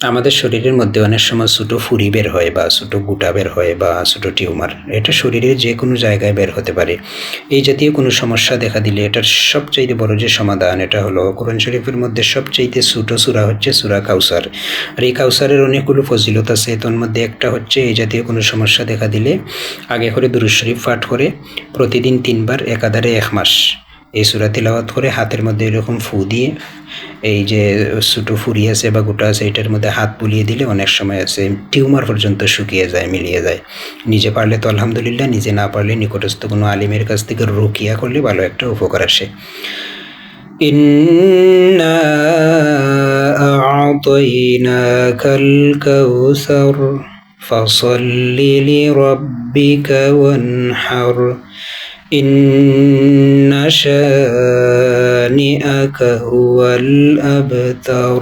আমাদের শরীরের মধ্যে অনেক সময় ছোটো ফুরি বের হয় বা ছোটো গুটা বের হয় বা ছোটো টিউমার। এটা শরীরের যে কোনো জায়গায় বের হতে পারে। এই জাতীয় কোনো সমস্যা দেখা দিলে এটার সবচাইতে বড় যে সমাধান, এটা হলো কোরআন শরীফের মধ্যে সবচাইতে ছোটো সুরা হচ্ছে সুরা কাউসার। আর এই কাউসারের অনেকগুলো ফজিলত আছে। তোর মধ্যে একটা হচ্ছে এই জাতীয় কোনো সমস্যা দেখা দিলে আগে করে দুরুজ শরীফ পাঠ করে প্রতিদিন তিনবার, একাধারে এক মাস। এই সুরা তিলাওয়াত করে হাতের মধ্যে এরকম ফু দিয়ে এই যে ছোটো ফুরি আছে বা গোটা আছে এটার মধ্যে হাত বুলিয়ে দিলে অনেক সময় আছে টিউমার পর্যন্ত শুকিয়ে যায় মিলিয়ে যায় নিজে পারলে তো আলহামদুলিল্লাহ নিজে না পারলে নিকটস্থ কোনো আলিমের কাছ থেকে রুকিয়া করলে ভালো একটা উপকার আসে إنا أعطيناك الكوثر فصل لربك وانحر إن شانئك هو الأبتر.